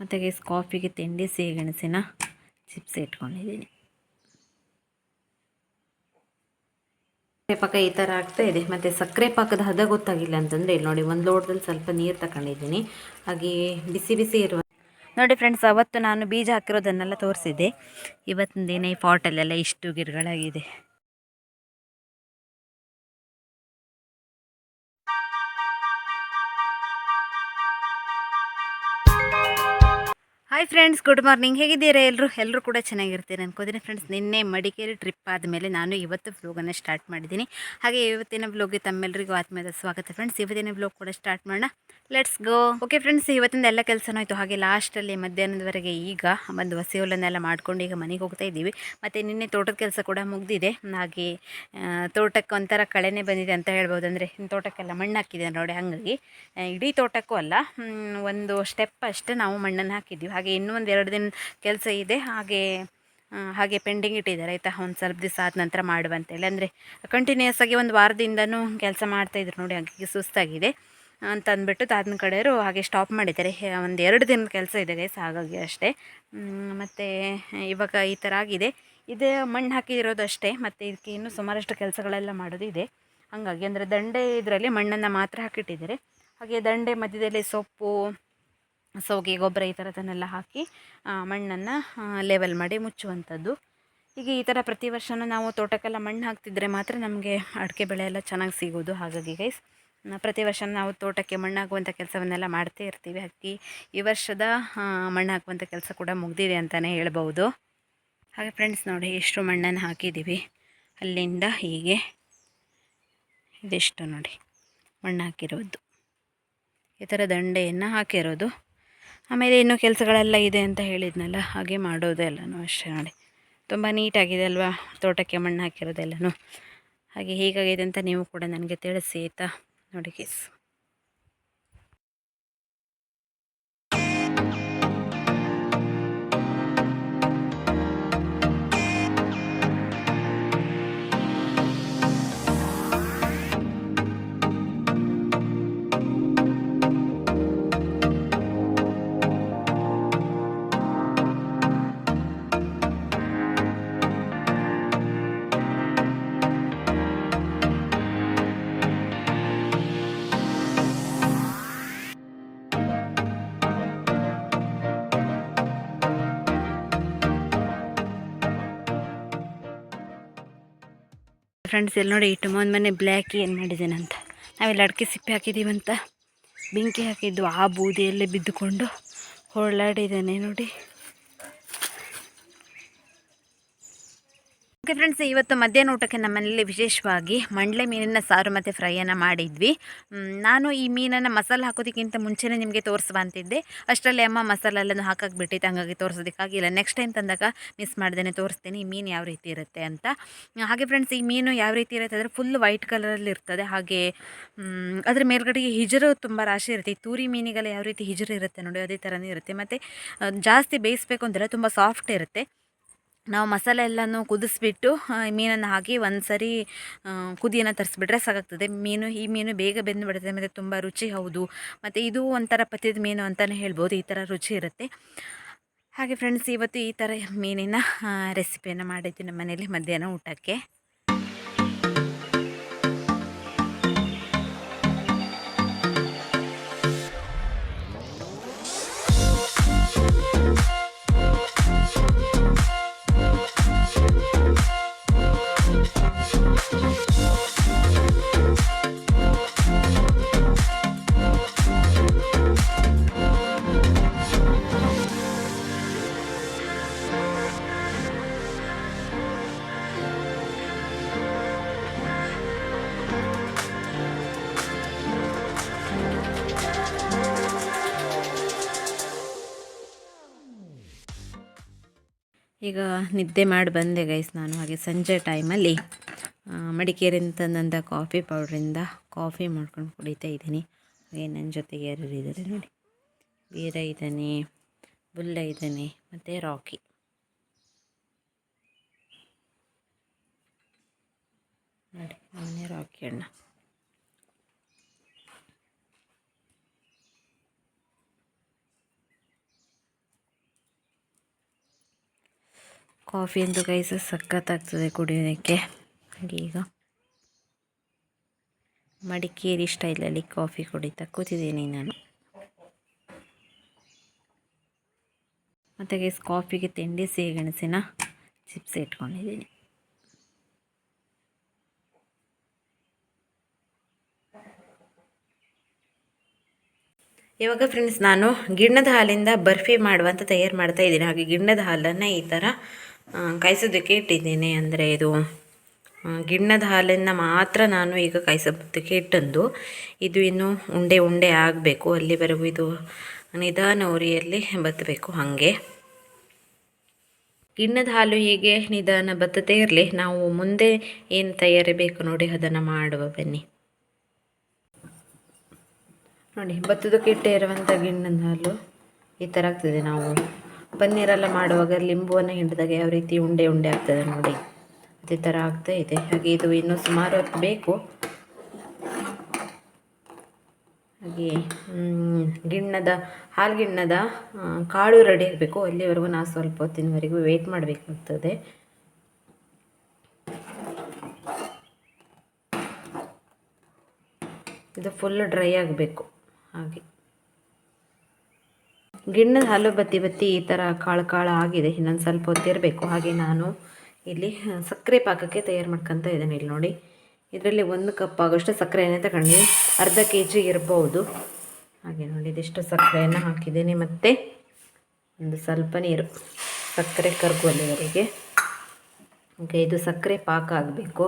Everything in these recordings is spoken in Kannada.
ಮತ್ತು ಗೈಸ್ ಕಾಫಿಗೆ ತಿಂಡಿ, ಸಿಹಿಗೆಣಸಿನ ಚಿಪ್ಸ್ ಇಟ್ಕೊಂಡಿದ್ದೀನಿ. ಸಕ್ಕರೆ ಪಾಕ ಈ ಥರ ಆಗ್ತಾ ಇದೆ. ಮತ್ತು ಸಕ್ಕರೆ ಪಾಕದ ಹದ ಗೊತ್ತಾಗಿಲ್ಲ ಅಂತಂದರೆ ಇಲ್ಲಿ ನೋಡಿ, ಒಂದು ಲೋಟದಲ್ಲಿ ಸ್ವಲ್ಪ ನೀರು ತಗೊಂಡಿದ್ದೀನಿ ಹಾಗೆ ಬಿಸಿ ಬಿಸಿ ಇರುವ ನೋಡಿ ಫ್ರೆಂಡ್ಸ್ ಅವತ್ತು ನಾನು ಬೀಜ ಹಾಕಿರೋದನ್ನೆಲ್ಲ ತೋರಿಸಿದ್ದೆ. ಇವತ್ತಿನ ದಿನ ಈ ಪಾಟಲ್ಲೆಲ್ಲ ಇಷ್ಟು ಗಿಡಗಳಾಗಿದೆ. ಹಾಯ್ ಫ್ರೆಂಡ್ಸ್ ಗುಡ್ ಮಾರ್ನಿಂಗ್ ಹೇಗಿದ್ದೀರಾ ಎಲ್ಲರೂ ಎಲ್ಲರೂ ಕೂಡ ಚೆನ್ನಾಗಿರ್ತೀರಿ ಅನ್ಕೋತೀನಿ ಫ್ರೆಂಡ್ಸ್ ನಿನ್ನೆ ಮಡಿಕೇರಿ ಟ್ರಿಪ್ ಆದಮೇಲೆ ನಾನು ಇವತ್ತು ವ್ಲೋಗನ್ನು ಸ್ಟಾರ್ಟ್ ಮಾಡಿದ್ದೀನಿ. ಹಾಗೆ ಇವತ್ತಿನ ವ್ಲೋಗ್ಗೆ ತಮ್ಮೆಲ್ಲರಿಗೂ ಆತ್ಮೀಯದ ಸ್ವಾಗತ ಫ್ರೆಂಡ್ಸ್ ಇವತ್ತಿನ ವ್ಲೋಗ್ ಕೂಡ ಸ್ಟಾರ್ಟ್ ಮಾಡೋಣ. ಲೆಟ್ಸ್ ಗೋ ಓಕೆ ಫ್ರೆಂಡ್ಸ್ ಇವತ್ತಿಂದ ಎಲ್ಲ ಕೆಲಸನೂ ಆಯಿತು. ಹಾಗೆ ಲಾಸ್ಟಲ್ಲಿ ಮಧ್ಯಾಹ್ನದವರೆಗೆ ಈಗ ಒಂದು ಹಸಿ ಹುಲ್ಲನ್ನೆಲ್ಲ ಮಾಡ್ಕೊಂಡು ಈಗ ಮನೆಗೆ ಹೋಗ್ತಾ ಇದ್ದೀವಿ. ಮತ್ತು ನಿನ್ನೆ ತೋಟದ ಕೆಲಸ ಕೂಡ ಮುಗಿದಿದೆ. ಹಾಗೆ ತೋಟಕ್ಕೆ ಒಂಥರ ಕಳೆನೇ ಬಂದಿದೆ ಅಂತ ಹೇಳ್ಬೋದು ಅಂದರೆ ತೋಟಕ್ಕೆಲ್ಲ ಮಣ್ಣು ಹಾಕಿದೆ ನೋಡಿ, ಹಾಗಾಗಿ ಇಡೀ ತೋಟಕ್ಕೂ ಅಲ್ಲ ಒಂದು ಸ್ಟೆಪ್ ಅಷ್ಟೇ ನಾವು ಮಣ್ಣನ್ನು ಹಾಕಿದ್ದೀವಿ. ಹಾಗೆ ಇನ್ನೂ ಒಂದು ಎರಡು ದಿನ ಕೆಲಸ ಇದೆ. ಹಾಗೆ ಹಾಗೆ ಪೆಂಡಿಂಗ್ ಇಟ್ಟಿದ್ದಾರೆ. ಆಯಿತಾ? ಒಂದು ಸ್ವಲ್ಪ ದಿವಸ ಆದ ನಂತರ ಮಾಡುವಂತೇಳಿ ಅಂದರೆ ಕಂಟಿನ್ಯೂಸ್ ಆಗಿ ಒಂದು ವಾರದಿಂದನೂ ಕೆಲಸ ಮಾಡ್ತಾಯಿದ್ರು ನೋಡಿ, ಹಾಗೆ ಸುಸ್ತಾಗಿದೆ. ಅಂತ ಅಂದ್ಬಿಟ್ಟು ತಾತನ ಕಡೆಯವರು ಹಾಗೆ ಸ್ಟಾಪ್ ಮಾಡಿದ್ದಾರೆ. ಒಂದು ಎರಡು ದಿನದ ಕೆಲಸ ಇದೆ ಗೈಸ್ ಹಾಗಾಗಿ ಅಷ್ಟೇ. ಮತ್ತು ಇವಾಗ ಈ ಥರ ಆಗಿದೆ. ಇದೇ ಮಣ್ಣು ಹಾಕಿರೋದು ಅಷ್ಟೇ, ಮತ್ತು ಇದಕ್ಕೆ ಇನ್ನೂ ಸುಮಾರಷ್ಟು ಕೆಲಸಗಳೆಲ್ಲ ಮಾಡೋದು ಇದೆ. ಹಾಗಾಗಿ ಅಂದರೆ ದಂಡೆ ಇದರಲ್ಲಿ ಮಣ್ಣನ್ನು ಮಾತ್ರ ಹಾಕಿಟ್ಟಿದ್ದಾರೆ. ಹಾಗೆ ದಂಡೆ ಮಧ್ಯದಲ್ಲಿ ಸೊಪ್ಪು ಸೌಗೆ, ಗೊಬ್ಬರ ಈ ಥರದನ್ನೆಲ್ಲ ಹಾಕಿ ಮಣ್ಣನ್ನು ಲೆವೆಲ್ ಮಾಡಿ ಮುಚ್ಚುವಂಥದ್ದು. ಹೀಗೆ ಈ ಥರ ಪ್ರತಿ ವರ್ಷವೂ ನಾವು ತೋಟಕ್ಕೆಲ್ಲ ಮಣ್ಣು ಹಾಕ್ತಿದ್ರೆ ಮಾತ್ರ ನಮಗೆ ಅಡಿಕೆ ಬೆಳೆ ಎಲ್ಲ ಚೆನ್ನಾಗಿ ಸಿಗೋದು. ಹಾಗಾಗಿ ಗೈಸ್ ಪ್ರತಿ ವರ್ಷ ನಾವು ತೋಟಕ್ಕೆ ಮಣ್ಣು ಹಾಕುವಂಥ ಕೆಲಸವನ್ನೆಲ್ಲ ಮಾಡ್ತೇ ಇರ್ತೀವಿ. ಅಕ್ಕಿ ಈ ವರ್ಷದ ಮಣ್ಣು ಹಾಕುವಂಥ ಕೆಲಸ ಕೂಡ ಮುಗ್ದಿದೆ ಅಂತಲೇ ಹೇಳ್ಬೋದು. ಹಾಗೆ ಫ್ರೆಂಡ್ಸ್ ನೋಡಿ ಎಷ್ಟು ಮಣ್ಣನ್ನು ಹಾಕಿದ್ದೀವಿ. ಅಲ್ಲಿಂದ ಹೀಗೆ ಇದೆಷ್ಟು ನೋಡಿ ಮಣ್ಣು ಹಾಕಿರೋದು. ಈ ಥರ ದಂಡೆಯನ್ನು ಹಾಕಿರೋದು. ಆಮೇಲೆ ಇನ್ನೂ ಕೆಲಸಗಳೆಲ್ಲ ಇದೆ ಅಂತ ಹೇಳಿದ್ನಲ್ಲ, ಹಾಗೆ ಮಾಡೋದು ಎಲ್ಲನೂ ಅಷ್ಟೇ ನೋಡಿ. ತುಂಬ ನೀಟಾಗಿದೆ ಅಲ್ವಾ, ತೋಟಕ್ಕೆ ಮಣ್ಣು ಹಾಕಿರೋದೆಲ್ಲನೂ. ಹಾಗೆ ಹೇಗಾಗಿದೆ ಅಂತ ನೀವು ಕೂಡ ನನಗೆ ತಿಳಿಸಿ ಆಯಿತಾ? ನೋಡಿ ಕೇಸ್ ಫ್ರೆಂಡ್ಸ್ ಇಲ್ಲಿ ನೋಡಿ, ಇಟ್ಟು ಒಂದು ಮನೆ ಬ್ಲ್ಯಾಕ್ ಏನು ಅಂತ. ನಾವೆಲ್ಲ ಅಡಿಕೆ ಸಿಪ್ಪೆ ಹಾಕಿದ್ದೀವಂತ ಬೆಂಕಿ ಹಾಕಿದ್ದು ಆ ಬೂದಿಯಲ್ಲೇ ಬಿದ್ದುಕೊಂಡು ಹೊರಳಾಡಿದ್ದಾನೆ ನೋಡಿ. ಓಕೆ ಫ್ರೆಂಡ್ಸ್ ಇವತ್ತು ಮಧ್ಯಾಹ್ನ ಊಟಕ್ಕೆ ನಮ್ಮನೇಲಿ ವಿಶೇಷವಾಗಿ ಮಂಡಳೆ ಮೀನನ್ನು ಸಾರು ಮತ್ತು ಫ್ರೈಯನ್ನು ಮಾಡಿದ್ವಿ. ನಾನು ಈ ಮೀನನ್ನು ಮಸಾಲೆ ಹಾಕೋದಕ್ಕಿಂತ ಮುಂಚೆನೇ ನಿಮಗೆ ತೋರಿಸುವ ಅಂತಿದ್ದೆ. ಅಷ್ಟರಲ್ಲಿ ಅಮ್ಮ ಮಸಾಲೆ ಎಲ್ಲನೂ ಹಾಕಕ್ಕೆ ಬಿಟ್ಟಿತ್ತು ಹಂಗಾಗಿ ತೋರಿಸೋದಕ್ಕಾಗಿಲ್ಲ ನೆಕ್ಸ್ಟ್ ಟೈಮ್ ತಂದಾಗ ಮಿಸ್ ಮಾಡ್ದೇ ತೋರಿಸ್ತೀನಿ, ಈ ಮೀನು ಯಾವ ರೀತಿ ಇರುತ್ತೆ ಅಂತ. ಹಾಗೆ ಫ್ರೆಂಡ್ಸ್ ಈ ಮೀನು ಯಾವ ರೀತಿ ಇರುತ್ತೆ ಅಂದರೆ ಫುಲ್ ವೈಟ್ ಕಲರಲ್ಲಿ ಇರ್ತದೆ. ಹಾಗೆ ಅದ್ರ ಮೇಲ್ಗಡೆಗೆ ಹಿಜರು ತುಂಬ ರಾಶಿ ಇರುತ್ತೆ. ಈ ತೂರಿ ಮೀನಿಗೆಲ್ಲ ಯಾವ ರೀತಿ ಹಿಜರು ಇರುತ್ತೆ ನೋಡಿ, ಅದೇ ಥರನೇ ಇರುತ್ತೆ. ಮತ್ತು ಜಾಸ್ತಿ ಬೇಯಿಸ್ಬೇಕು ಅಂದರೆ ತುಂಬ ಸಾಫ್ಟ್ ಇರುತ್ತೆ. ನಾವು ಮಸಾಲೆ ಎಲ್ಲನೂ ಕುದಿಸ್ಬಿಟ್ಟು ಮೀನನ್ನು ಹಾಕಿ ಒಂದು ಸರಿ ಕುದಿಯನ್ನು ತರಿಸ್ಬಿಟ್ರೆ ಸಾಕಾಗ್ತದೆ. ಮೀನು, ಈ ಮೀನು ಬೇಗ ಬೆಂದು ಬಿಡುತ್ತೆ ಮತ್ತು ತುಂಬ ರುಚಿ ಹೌದು. ಮತ್ತು ಇದು ಒಂಥರ ಪಥ್ಯದ ಮೀನು ಅಂತಲೇ ಹೇಳ್ಬೋದು, ಈ ಥರ ರುಚಿ ಇರುತ್ತೆ. ಹಾಗೆ ಫ್ರೆಂಡ್ಸ್ ಇವತ್ತು ಈ ಥರ ಮೀನಿನ ರೆಸಿಪಿಯನ್ನು ಮಾಡಿದ್ದೀನಿ ನಮ್ಮ ಮನೇಲಿ ಮಧ್ಯಾಹ್ನ ಊಟಕ್ಕೆ. ಈಗ ನಿದ್ದೆ ಮಾಡಿ ಬಂದೆ ಗೈಸ್ ನಾನು, ಹಾಗೆ ಸಂಜೆ ಟೈಮಲ್ಲಿ ಮಡಿಕೇರಿಯಿಂದ ತಂದಂಥ ಕಾಫಿ ಪೌಡ್ರಿಂದ ಕಾಫಿ ಮಾಡ್ಕೊಂಡು ಕುಡಿತಾ ಇದ್ದೀನಿ. ಹಾಗೆ ನನ್ನ ಜೊತೆಗೆ ಯಾರು ಇದ್ದಾರೆ ನೋಡಿ. ವೀರ ಇದ್ದಾನೆ ಬುಲ್ಲ ಇದ್ದಾನೆ ಮತ್ತು ರಾಕಿ. ನೋಡಿ ಅವನೇ ರಾಕಿ ಅಣ್ಣ. ಕಾಫಿ ಅಂತೂ ಕೈಸ ಸಖತ್ತಾಗ್ತದೆ ಕುಡಿಯೋದಕ್ಕೆ ಈಗ ಮಡಿಕೇರಿ ಸ್ಟೈಲಲ್ಲಿ ಕಾಫಿ ಕುಡಿತಾ ಕೂತಿದ್ದೀನಿ ನಾನು. ಮತ್ತು ಗೈಸ್ ಕಾಫಿಗೆ ತಿಂಡಿ, ಸಿಹಿಗೆಣಸಿನ ಚಿಪ್ಸ್ ಇಟ್ಕೊಂಡಿದ್ದೀನಿ. ಇವಾಗ ಫ್ರೆಂಡ್ಸ್ ನಾನು ಗಿಣ್ಣದ ಹಾಲಿಂದ ಬರ್ಫಿ ಮಾಡುವಂತ ತಯಾರು ಮಾಡ್ತಾ ಇದ್ದೀನಿ. ಹಾಗೆ ಗಿಣ್ಣದ ಹಾಲನ್ನು ಈ ಥರ ಕಾಯಿಸೋದಕ್ಕೆ ಇಟ್ಟಿದ್ದೀನಿ ಅಂದರೆ ಇದು ಗಿಣ್ಣದ ಹಾಲನ್ನು ಮಾತ್ರ ನಾನು ಈಗ ಕಾಯಿಸೋದಕ್ಕೆ ಇಟ್ಟಂದು ಇದು ಇನ್ನು ಉಂಡೆ ಉಂಡೆ ಆಗಬೇಕು. ಅಲ್ಲಿವರೆಗೂ ಇದು ನಿಧಾನ ಉರಿಯಲ್ಲಿ ಬತ್ತಬೇಕು ಹಾಗೆ. ಗಿಣ್ಣದ ಹಾಲು ಹೀಗೆ ನಿಧಾನ ಬತ್ತದೇ ಇರಲಿ. ನಾವು ಮುಂದೆ ಏನು ತಯಾರಿ ಬೇಕು ನೋಡಿ ಅದನ್ನು ಮಾಡುವ ಬನ್ನಿ. ನೋಡಿ, ಬತ್ತದಕ್ಕೆ ಇಟ್ಟೇ ಇರುವಂಥ ಗಿಣ್ಣದ ಹಾಲು ಈ ಥರ ಆಗ್ತದೆ. ನಾವು ಪನ್ನೀರೆಲ್ಲ ಮಾಡುವಾಗ ಲಿಂಬುವನ್ನು ಹಿಂಡಿದಾಗ ಯಾವ ರೀತಿ ಉಂಡೆ ಉಂಡೆ ಆಗ್ತದೆ ನೋಡಿ. ಅದೇ ಥರ ಆಗ್ತಾ ಇದೆ. ಹಾಗೆ ಇದು ಇನ್ನೂ ಸುಮಾರು ಹೊತ್ತು ಬೇಕು. ಹಾಗೆ ಗಿಣ್ಣದ, ಹಾಲು ಗಿಣ್ಣದ ಕಾಳು ರೆಡಿ ಇರಬೇಕು. ಅಲ್ಲಿವರೆಗೂ ನಾವು ಸ್ವಲ್ಪ ಹೊತ್ತಿನವರೆಗೂ ವೆಯ್ಟ್ ಮಾಡಬೇಕಾಗ್ತದೆ. ಇದು ಫುಲ್ ಡ್ರೈ ಆಗಬೇಕು. ಹಾಗೆ. ಗಿಣ್ಣದ ಹಾಲು ಬತ್ತಿ ಬತ್ತಿ ಈ ಥರ ಕಾಳು ಕಾಳು ಆಗಿದೆ. ಇನ್ನೊಂದು ಸ್ವಲ್ಪ ಹೊತ್ತಿರಬೇಕು ಹಾಗೆ ನಾನು ಇಲ್ಲಿ ಸಕ್ಕರೆ ಪಾಕಕ್ಕೆ ತಯಾರು ಮಾಡ್ಕೊತ ಇದ್ದೇನೆ. ಇಲ್ಲಿ ನೋಡಿ, ಇದರಲ್ಲಿ ಒಂದು ಕಪ್ ಆಗೋಷ್ಟು ಸಕ್ಕರೆಯನ್ನು ತಗೊಂಡು ಅರ್ಧ ಕೆ ಜಿ ಇರ್ಬೋದು. ಹಾಗೆ ನೋಡಿ, ಇದಿಷ್ಟು ಸಕ್ಕರೆಯನ್ನು ಹಾಕಿದ್ದೀನಿ. ಮತ್ತು ಒಂದು ಸ್ವಲ್ಪ ನೀರು, ಸಕ್ಕರೆ ಕರಗುವಲ್ಲಿವರೆಗೆ ಓಕೆ ಇದು ಸಕ್ಕರೆ ಪಾಕ ಆಗಬೇಕು.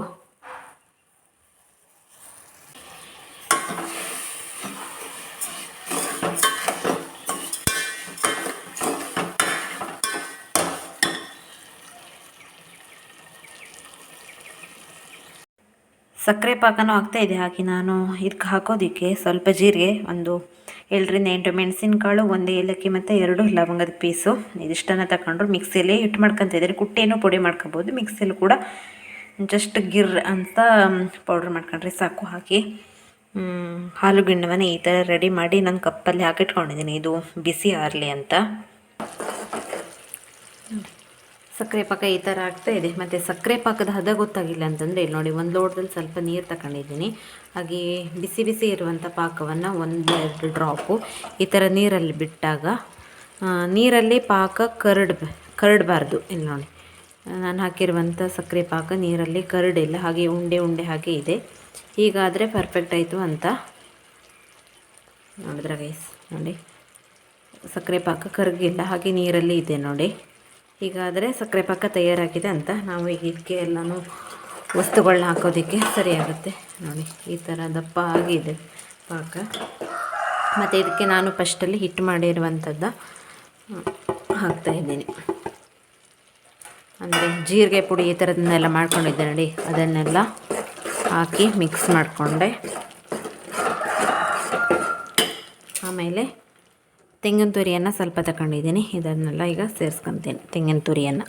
ಸಕ್ಕರೆ ಪಾಕನೂ ಇದೆ. ಹಾಗೆ ನಾನು ಇದಕ್ಕೆ ಹಾಕೋದಕ್ಕೆ ಸ್ವಲ್ಪ ಜೀರಿಗೆ, ಒಂದು ಏಳರಿಂದ ಎಂಟು ಮೆಣಸಿನಕಾಳು, ಒಂದು ಏಲಕ್ಕಿ ಮತ್ತು ಎರಡು ಲವಂಗದ ಪೀಸು. ಇದಿಷ್ಟನ್ನು ತಗೊಂಡ್ರು ಮಿಕ್ಸಿಯಲ್ಲಿ ಹಿಟ್ಟು ಮಾಡ್ಕೊತ ಇದ್ದಾರೆ. ಕುಟ್ಟಿಯನ್ನು ಪುಡಿ ಮಾಡ್ಕೊಬೋದು. ಮಿಕ್ಸಿಯಲ್ಲಿ ಕೂಡ ಜಸ್ಟ್ ಗಿರ್ ಅಂತ ಪೌಡ್ರ್ ಮಾಡ್ಕೊಂಡ್ರೆ ಸಾಕು. ಹಾಕಿ ಹಾಲು ಗಿಣ್ಣವನ್ನ ಈ ಥರ ರೆಡಿ ಮಾಡಿ ನಾನು ಕಪ್ಪಲ್ಲಿ ಹಾಕಿಟ್ಕೊಂಡಿದ್ದೀನಿ. ಇದು ಬಿಸಿ ಆರಲಿ ಅಂತ. ಸಕ್ಕರೆ ಪಾಕ ಈ ಥರ ಆಗ್ತಾ ಇದೆ. ಮತ್ತು ಸಕ್ಕರೆ ಪಾಕದ ಹದ ಗೊತ್ತಾಗಿಲ್ಲ ಅಂತಂದರೆ ಇಲ್ಲಿ ನೋಡಿ ಒಂದು ಲೋಟದಲ್ಲಿ ಸ್ವಲ್ಪ ನೀರು ತಗೊಂಡಿದ್ದೀನಿ ಹಾಗೆ ಬಿಸಿ ಬಿಸಿ ಇರುವಂಥ ಪಾಕವನ್ನು ಒಂದು ಎರಡು ಡ್ರಾಪು ಈ ಥರ ನೀರಲ್ಲಿ ಬಿಟ್ಟಾಗ ನೀರಲ್ಲಿ ಪಾಕ ಕರಡ್, ಕರಡಬಾರ್ದು. ಇಲ್ಲಿ ನೋಡಿ, ನಾನು ಹಾಕಿರುವಂಥ ಸಕ್ಕರೆ ಪಾಕ ನೀರಲ್ಲಿ ಕರಡಿಲ್ಲ ಹಾಗೆ ಉಂಡೆ ಉಂಡೆ ಹಾಗೆ ಇದೆ. ಹೀಗಾದರೆ ಪರ್ಫೆಕ್ಟ್ ಆಯಿತು ಅಂತ ನೋಡಿದ್ರ ಗೈಸ್ ನೋಡಿ, ಸಕ್ಕರೆ ಪಾಕ ಕರಗಿಲ್ಲ ಹಾಗೆ ನೀರಲ್ಲಿ ಇದೆ ನೋಡಿ. ಹೀಗಾದರೆ ಸಕ್ಕರೆ ಪಾಕ ತಯಾರಾಗಿದೆ ಅಂತ ನಾವು ಈಗ ಇದಕ್ಕೆ ಎಲ್ಲನೂ ವಸ್ತುಗಳನ್ನ ಹಾಕೋದಕ್ಕೆ ಸರಿಯಾಗುತ್ತೆ. ನೋಡಿ, ಈ ಥರ ದಪ್ಪ ಆಗಿದೆ ಪಾಕ. ಮತ್ತು ಇದಕ್ಕೆ ನಾನು ಫಸ್ಟಲ್ಲಿ ಹಿಟ್ಟು ಮಾಡಿರುವಂಥದ್ದು ಹಾಕ್ತಾಯಿದ್ದೀನಿ ಅಂದರೆ ಜೀರಿಗೆ ಪುಡಿ ಈ ಥರದನ್ನೆಲ್ಲ ಮಾಡ್ಕೊಂಡಿದ್ದೆ ನೋಡಿ, ಅದನ್ನೆಲ್ಲ ಹಾಕಿ ಮಿಕ್ಸ್ ಮಾಡಿಕೊಂಡೆ. ಆಮೇಲೆ ತೆಂಗಿನ ತುರಿಯನ್ನು ಸ್ವಲ್ಪ ತಗೊಂಡಿದ್ದೀನಿ ಇದನ್ನೆಲ್ಲ ಈಗ ಸೇರಿಸ್ಕೊತೀನಿ ತೆಂಗಿನ ತುರಿಯನ್ನು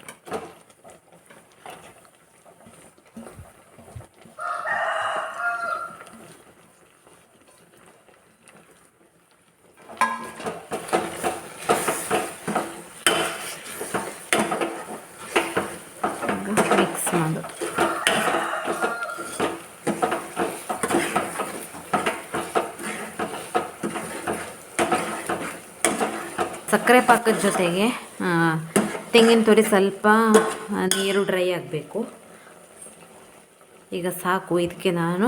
ಮಿಕ್ಸ್ ಮಾಡು ಸಕ್ಕರೆ ಪಾಕದ ಜೊತೆಗೆ ತೆಂಗಿನ ತುರಿ ಸ್ವಲ್ಪ ನೀರು ಡ್ರೈ ಆಗಬೇಕು. ಈಗ ಸಾಕು, ಇದಕ್ಕೆ ನಾನು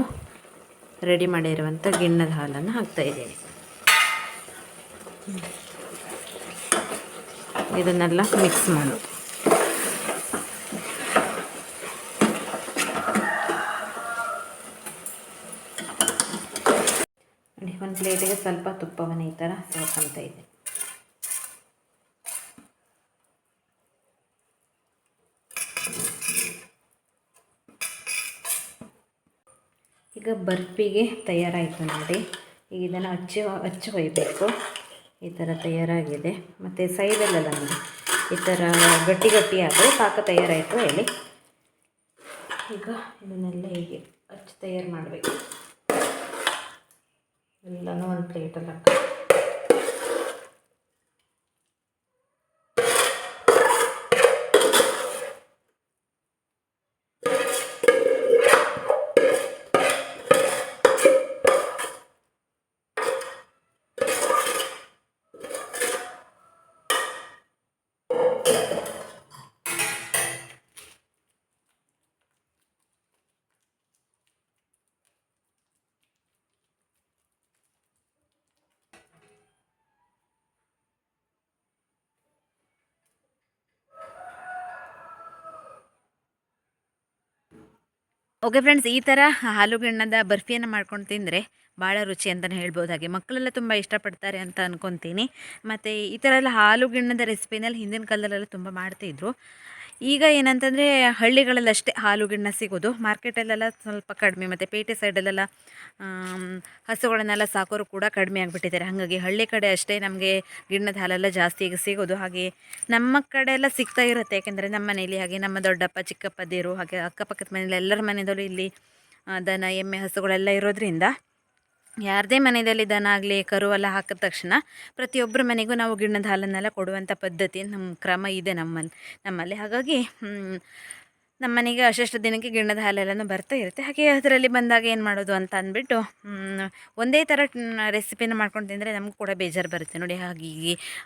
ರೆಡಿ ಮಾಡಿರುವಂಥ ಗಿಣ್ಣದ ಹಾಲನ್ನು ಹಾಕ್ತಾಯಿದ್ದೀನಿ ಇದನ್ನೆಲ್ಲ ಮಿಕ್ಸ್ ಮಾಡು. ಒಂದು ಪ್ಲೇಟಿಗೆ ಸ್ವಲ್ಪ ತುಪ್ಪವನ್ನು ಈ ಥರ ಸಾಕಂತ ಇದೆ ಬರ್ಫಿಗೆ ತಯಾರಾಯಿತು ನೋಡಿ. ಈಗ ಇದನ್ನು ಹಚ್ಚಿ ಹಚ್ಚಿ ಒಯ್ಯಬೇಕು ಈ ಥರ ತಯಾರಾಗಿದೆ. ಮತ್ತು ಸೈಡಲ್ಲೆಲ್ಲ ನೋಡಿ. ಈ ಥರ ಗಟ್ಟಿ ಗಟ್ಟಿ ಆದರೆ ಪಾಕ ತಯಾರಾಯಿತು ಹೇಳಿ. ಈಗ ಇದನ್ನೆಲ್ಲ ಹೀಗೆ ಹಚ್ಚಿ ತಯಾರು ಮಾಡಬೇಕು. ಎಲ್ಲನೂ ಒಂದು ಪ್ಲೇಟಲ್ಲಿ ಹಾಕಿ ಓಕೆ ಫ್ರೆಂಡ್ಸ್ ಈ ಥರ ಹಾಲುಗಣ್ಣದ ಬರ್ಫಿಯನ್ನು ಮಾಡ್ಕೊಂಡು ತಿಂದರೆ ಭಾಳ ರುಚಿ ಅಂತಲೇ ಹೇಳ್ಬೋದು. ಹಾಗೆ ಮಕ್ಕಳೆಲ್ಲ ತುಂಬ ಇಷ್ಟಪಡ್ತಾರೆ ಅಂತ ಅಂದ್ಕೊತೀನಿ ಮತ್ತು ಈ ಥರ ಎಲ್ಲ ಹಾಲುಗಿಣ್ಣದ ರೆಸಿಪಿನಲ್ಲಿ ಹಿಂದಿನ ಕಾಲದಲ್ಲೆಲ್ಲ ತುಂಬ ಮಾಡ್ತಿದ್ರು. ಈಗ ಏನಂತಂದರೆ ಹಳ್ಳಿಗಳಲ್ಲಿ ಅಷ್ಟೇ ಹಾಲುಗಿಣ್ಣ ಸಿಗೋದು. ಮಾರ್ಕೆಟಲ್ಲೆಲ್ಲ ಸ್ವಲ್ಪ ಕಡಿಮೆ, ಮತ್ತು ಪೇಟೆ ಸೈಡಲ್ಲೆಲ್ಲ ಹಸುಗಳನ್ನೆಲ್ಲ ಸಾಕೋರು ಕೂಡ ಕಡಿಮೆ ಆಗಿಬಿಟ್ಟಿದ್ದಾರೆ. ಹಾಗಾಗಿ ಹಳ್ಳಿ ಕಡೆ ಅಷ್ಟೇ ನಮಗೆ ಗಿಣ್ಣದ ಹಾಲೆಲ್ಲ ಜಾಸ್ತಿ ಈಗ ಸಿಗೋದು. ಹಾಗೆ ನಮ್ಮ ಕಡೆ ಎಲ್ಲ ಸಿಗ್ತಾ ಇರುತ್ತೆ. ಯಾಕೆಂದರೆ ನಮ್ಮ ಮನೇಲಿ ಹಾಗೆ ನಮ್ಮ ದೊಡ್ಡಪ್ಪ ಚಿಕ್ಕಪ್ಪದಿರು ಹಾಗೆ ಅಕ್ಕಪಕ್ಕದ ಮನೇಲಿ ಎಲ್ಲರ ಮನೆಯಲ್ಲೂ ಇಲ್ಲಿ ದನ, ಎಮ್ಮೆ, ಹಸುಗಳೆಲ್ಲ ಇರೋದ್ರಿಂದ ಯಾರದೇ ಮನೆಯಲ್ಲಿ ದನ ಆಗಲಿ ಕರು ಹಾಕಿದ ತಕ್ಷಣ ಪ್ರತಿಯೊಬ್ಬರ ಮನೆಗೂ ನಾವು ಗಿಣ್ಣದ ಹಾಲನ್ನೆಲ್ಲ ಕೊಡುವಂಥ ಪದ್ಧತಿ ನಮ್ಮ ಕ್ರಮ ಇದೆ ನಮ್ಮಲ್ಲಿ ನಮ್ಮಲ್ಲಿ. ಹಾಗಾಗಿ ನಮ್ಮ ಮನೆಗೆ ಅಷ್ಟೆಷ್ಟು ದಿನಕ್ಕೆ ಗಿಣ್ಣದ ಹಾಲೆಲ್ಲನೂ ಬರ್ತಾ ಇರುತ್ತೆ. ಹಾಗೆ ಅದರಲ್ಲಿ ಬಂದಾಗ ಏನು ಮಾಡೋದು ಅಂತ ಅಂದ್ಬಿಟ್ಟು ಒಂದೇ ಥರ ರೆಸಿಪಿನ ಮಾಡ್ಕೊಂಡು ತಿಂದರೆ ನಮಗೂ ಕೂಡ ಬೇಜಾರು ಬರುತ್ತೆ. ನೋಡಿ ಹಾಗಾಗಿ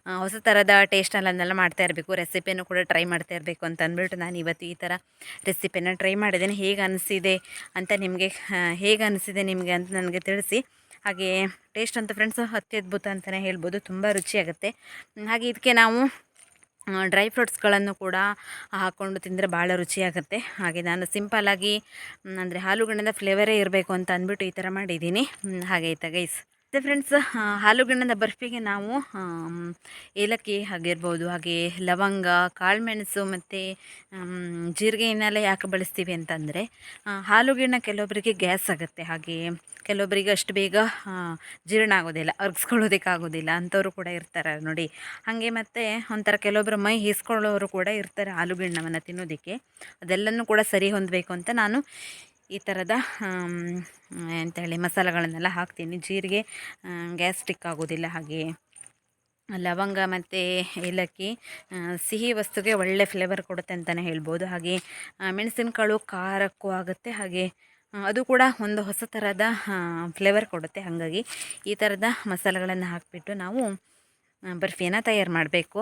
ಆ, ಹೊಸ ಥರದ ಟೇಸ್ಟಲ್ಲನ್ನೆಲ್ಲ ಮಾಡ್ತಾ ಇರಬೇಕು. ರೆಸಿಪಿನೂ ಕೂಡ ಟ್ರೈ ಮಾಡ್ತಾ ಇರಬೇಕು ಅಂತ ಅಂದ್ಬಿಟ್ಟು ನಾನು ಇವತ್ತು ಈ ಥರ ರೆಸಿಪಿನ ಟ್ರೈ ಮಾಡಿದ್ದೇನೆ. ಹೇಗೆ ಅನಿಸಿದೆ ಅಂತ ನಿಮಗೆ ಹೇಗೆ ಅನಿಸಿದೆ ನಿಮಗೆ ಅಂತ ನನಗೆ ತಿಳಿಸಿ. ಹಾಗೆ ಟೇಸ್ಟ್ ಅಂತ ಫ್ರೆಂಡ್ಸ್ ಅತ್ಯದ್ಭುತ ಅಂತಲೇ ಹೇಳ್ಬೋದು. ತುಂಬ ರುಚಿಯಾಗುತ್ತೆ. ಹಾಗೆ ಇದಕ್ಕೆ ನಾವು ಡ್ರೈ ಫ್ರೂಟ್ಸ್ಗಳನ್ನು ಕೂಡ ಹಾಕ್ಕೊಂಡು ತಿಂದರೆ ಭಾಳ ರುಚಿಯಾಗುತ್ತೆ. ಹಾಗೆ ನಾನು ಸಿಂಪಲ್ಲಾಗಿ ಅಂದರೆ ಹಾಲುಗಿಣ್ಣದ ಫ್ಲೇವರೇ ಇರಬೇಕು ಅಂತ ಅಂದ್ಬಿಟ್ಟು ಈ ಥರ ಮಾಡಿದ್ದೀನಿ. ಹಾಗೆ ಆಯ್ತಾ ಗೈಸ್ ಮತ್ತು ಫ್ರೆಂಡ್ಸ್ ಹಾಲುಗಣ್ಣದ ಬರ್ಫಿಗೆ ನಾವು ಏಲಕ್ಕಿ ಆಗಿರ್ಬೋದು, ಹಾಗೆ ಲವಂಗ, ಕಾಳುಮೆಣಸು ಮತ್ತು ಜೀರಿಗೆಯನ್ನೆಲ್ಲ ಯಾಕೆ ಬಳಸ್ತೀವಿ ಅಂತಂದರೆ ಹಾಲುಗಿಣ್ಣ ಕೆಲವೊಬ್ಬರಿಗೆ ಗ್ಯಾಸ್ ಆಗುತ್ತೆ. ಹಾಗೆ ಕೆಲವೊಬ್ಬರಿಗೆ ಅಷ್ಟು ಬೇಗ ಜೀರ್ಣ ಆಗೋದಿಲ್ಲ ಅರ್ಗಿಸ್ಕೊಳ್ಳೋದಕ್ಕಾಗೋದಿಲ್ಲ ಅಂಥವ್ರು ಕೂಡ ಇರ್ತಾರೆ ನೋಡಿ. ಹಾಗೆ ಮತ್ತು ಒಂಥರ ಕೆಲವೊಬ್ಬರು ಮೈ ಹೀಸ್ಕೊಳ್ಳೋರು ಕೂಡ ಇರ್ತಾರೆ ಆಲೂಗೆಣ್ಣವನ್ನು ತಿನ್ನೋದಕ್ಕೆ. ಅದೆಲ್ಲನೂ ಕೂಡ ಸರಿ ಹೊಂದಬೇಕು ಅಂತ ನಾನು ಈ ಥರದ ಎಂಥೇಳಿ ಮಸಾಲೆಗಳನ್ನೆಲ್ಲ ಹಾಕ್ತೀನಿ. ಜೀರಿಗೆ ಗ್ಯಾಸ್ಟ್ರಿಕ್ ಆಗೋದಿಲ್ಲ ಹಾಗೆ. ಲವಂಗ ಮತ್ತು ಏಲಕ್ಕಿ ಸಿಹಿ ವಸ್ತುಗೆ ಒಳ್ಳೆ ಫ್ಲೇವರ್ ಕೊಡುತ್ತೆ ಅಂತಲೇ ಹೇಳ್ಬೋದು. ಹಾಗೆ ಮೆಣಸಿನಕಾಳು ಖಾರಕ್ಕೂ ಆಗುತ್ತೆ. ಹಾಗೆ ಅದು ಕೂಡ ಒಂದು ಹೊಸ ಥರದ ಫ್ಲೇವರ್ ಕೊಡುತ್ತೆ. ಹಾಗಾಗಿ ಈ ಥರದ ಮಸಾಲೆಗಳನ್ನು ಹಾಕಿಬಿಟ್ಟು ನಾವು ಬರ್ಫಿಯನ್ನು ತಯಾರು ಮಾಡಬೇಕು.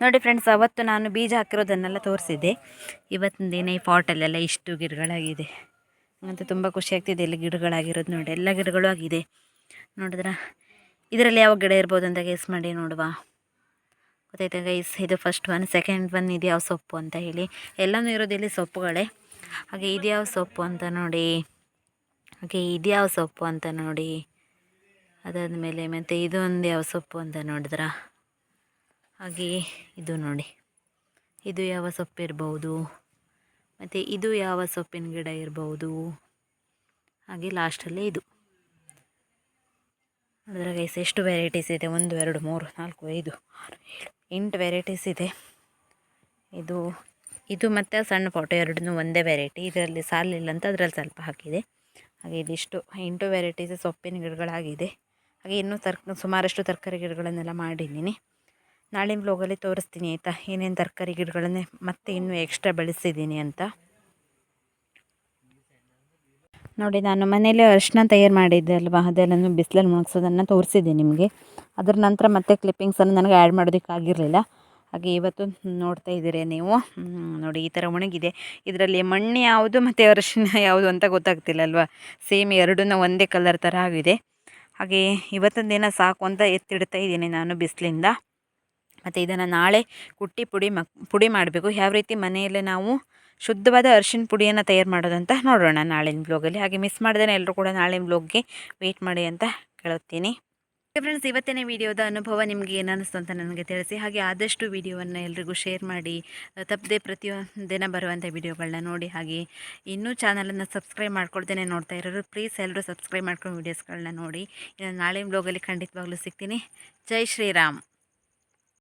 ನೋಡಿ ಫ್ರೆಂಡ್ಸ್ ಅವತ್ತು ನಾನು ಬೀಜ ಹಾಕಿರೋದನ್ನೆಲ್ಲ ತೋರಿಸಿದ್ದೆ. ಇವತ್ತಿನ ದಿನ ಈ ಪಾಟಲ್ಲೆಲ್ಲ ಇಷ್ಟು ಗಿಡಗಳಾಗಿದೆ. ಅಂತ ತುಂಬ ಖುಷಿ ಆಗ್ತಿದೆ ಇಲ್ಲಿ ಗಿಡಗಳಾಗಿರೋದು ನೋಡಿ, ಎಲ್ಲ ಗಿಡಗಳು ಆಗಿದೆ. ನೋಡಿದ್ರ, ಇದರಲ್ಲಿ ಯಾವ ಗಿಡ ಇರ್ಬೋದು ಅಂತ ಗೈಸ್ ಮಾಡಿ ನೋಡುವ. ಗೊತ್ತಾಯ್ತಾ ಗೈಸ್ ಇದು ಫಸ್ಟ್ ಒನ್ ಸೆಕೆಂಡ್ ಒನ್ ಇದು ಯಾವ ಸೊಪ್ಪು ಅಂತ ಹೇಳಿ. ಎಲ್ಲನೂ ಇರೋದು ಇಲ್ಲಿ ಸೊಪ್ಪುಗಳೇ. ಹಾಗೆ ಇದು ಯಾವ ಸೊಪ್ಪು ಅಂತ ನೋಡಿ, ಹಾಗೆ ಇದು ಯಾವ ಸೊಪ್ಪು ಅಂತ ನೋಡಿ. ಅದಾದ ಮೇಲೆ ಮತ್ತು ಇದೊಂದು ಯಾವ ಸೊಪ್ಪು ಅಂತ ನೋಡಿದ್ರ? ಹಾಗೆ ಇದು ನೋಡಿ. ಇದು ಯಾವ ಸೊಪ್ಪು ಇರ್ಬೋದು, ಮತ್ತು ಇದು ಯಾವ ಸೊಪ್ಪಿನ ಗಿಡ ಇರ್ಬೋದು. ಹಾಗೆ ಲಾಸ್ಟಲ್ಲಿ ಇದು. ಅದರ ಗೈಸ್ ಎಷ್ಟು ವೆರೈಟೀಸ್ ಇದೆ? ಒಂದು, ಎರಡು, ಮೂರು, ನಾಲ್ಕು, ಐದು, ಆರು, ಏಳು, ಎಂಟು ವೆರೈಟೀಸ್ ಇದೆ. ಇದು ಇದು ಮತ್ತು ಸಣ್ಣ ಪಾಟು ಎರಡನ್ನೂ ಒಂದೇ ವೆರೈಟಿ ಇದರಲ್ಲಿ ಸಾಲಿಲ್ಲ ಅಂತ ಅದರಲ್ಲಿ ಸ್ವಲ್ಪ ಹಾಕಿದೆ. ಹಾಗೆ ಇದಿಷ್ಟು ಎಂಟು ವೆರೈಟೀಸ್ ಸೊಪ್ಪಿನ ಗಿಡಗಳಾಗಿದೆ. ಹಾಗೆ ಇನ್ನೂ ತರ್ಕ, ಸುಮಾರಷ್ಟು ತರಕಾರಿ ಗಿಡಗಳನ್ನೆಲ್ಲ ಮಾಡಿದ್ದೀನಿ. ನಾಳಿನ ಬ್ಲೋಗಲ್ಲಿ ತೋರಿಸ್ತೀನಿ ಆಯಿತಾ? ಏನೇನು ತರಕಾರಿ ಗಿಡಗಳನ್ನೇ ಮತ್ತೆ ಇನ್ನೂ ಎಕ್ಸ್ಟ್ರಾ ಬೆಳೆಸಿದ್ದೀನಿ ಅಂತ. ನೋಡಿ, ನಾನು ಮನೇಲಿ ಅರಿಶಿನ ತಯಾರು ಮಾಡಿದ್ದೆ ಅಲ್ವಾ? ಅದೆಲ್ಲನೂ ಬಿಸಿಲಲ್ಲಿ ಮುಳುಗ್ಸೋದನ್ನು ತೋರಿಸಿದ್ದೆ ನಿಮಗೆ. ಅದರ ನಂತರ ಮತ್ತೆ ಕ್ಲಿಪ್ಪಿಂಗ್ಸನ್ನು ನನಗೆ ಆ್ಯಡ್ ಮಾಡೋದಕ್ಕಾಗಿರಲಿಲ್ಲ ಹಾಗೆ ಇವತ್ತು ನೋಡ್ತಾ ಇದ್ದೀರಿ ನೀವು. ನೋಡಿ, ಈ ಥರ ಒಣಗಿದೆ. ಇದರಲ್ಲಿ ಮಣ್ಣು ಯಾವುದು ಮತ್ತು ಅರಿಶಿನ ಯಾವುದು ಅಂತ ಗೊತ್ತಾಗ್ತಿಲ್ಲ ಅಲ್ವಾ? ಸೇಮ್ ಎರಡೂ ಒಂದೇ ಕಲರ್ ಥರ ಆಗಿದೆ. ಹಾಗೆ ಇವತ್ತಿನ ದಿನ ಸಾಕು ಅಂತ ಎತ್ತಿಡ್ತಾ ಇದ್ದೀನಿ ನಾನು ಬಿಸಿಲಿಂದ. ಮತ್ತು ಇದನ್ನು ನಾಳೆ ಕುಟ್ಟಿ ಪುಡಿ ಮಕ್, ಪುಡಿ ಮಾಡಬೇಕು. ಯಾವ ರೀತಿ ಮನೆಯಲ್ಲೇ ನಾವು ಶುದ್ಧವಾದ ಅರಿಶಿನ ಪುಡಿಯನ್ನು ತಯಾರು ಮಾಡೋದಂತ ನೋಡೋಣ ನಾಳಿನ ಬ್ಲಾಗಲ್ಲಿ ಹಾಗೆ ಮಿಸ್ ಮಾಡ್ದೇ ಎಲ್ಲರೂ ಕೂಡ ನಾಳಿನ ಬ್ಲಾಗ್ಗೆ ವೆಯ್ಟ್ ಮಾಡಿ ಅಂತ ಕೇಳುತ್ತೀನಿ. ಫ್ರೆಂಡ್ಸ್ ಇವತ್ತಿನ ವಿಡಿಯೋದ ಅನುಭವ ನಿಮಗೆ ಏನಿಸ್ತು ಅಂತ ನನಗೆ ತಿಳಿಸಿ. ಹಾಗೆ ಆದಷ್ಟು ವಿಡಿಯೋವನ್ನು ಎಲ್ರಿಗೂ ಶೇರ್ ಮಾಡಿ ತಪ್ಪದೆ ಪ್ರತಿಯೊಂದು ದಿನ ಬರುವಂಥ ವಿಡಿಯೋಗಳನ್ನ ನೋಡಿ. ಹಾಗೆ ಇನ್ನೂ ಚಾನಲನ್ನು ಸಬ್ಸ್ಕ್ರೈಬ್ ಮಾಡ್ಕೊಳ್ತೇನೆ ನೋಡ್ತಾ ಇರೋರು ಪ್ಲೀಸ್ ಎಲ್ಲರೂ ಸಬ್ಸ್ಕ್ರೈಬ್ ಮಾಡ್ಕೊಂಡು ವೀಡಿಯೋಸ್ಗಳನ್ನ ನೋಡಿ. ನಾಳೆ ಬ್ಲಾಗಲ್ಲಿ ಖಂಡಿತವಾಗ್ಲೂ ಸಿಗ್ತೀನಿ. ಜೈ ಶ್ರೀರಾಮ್.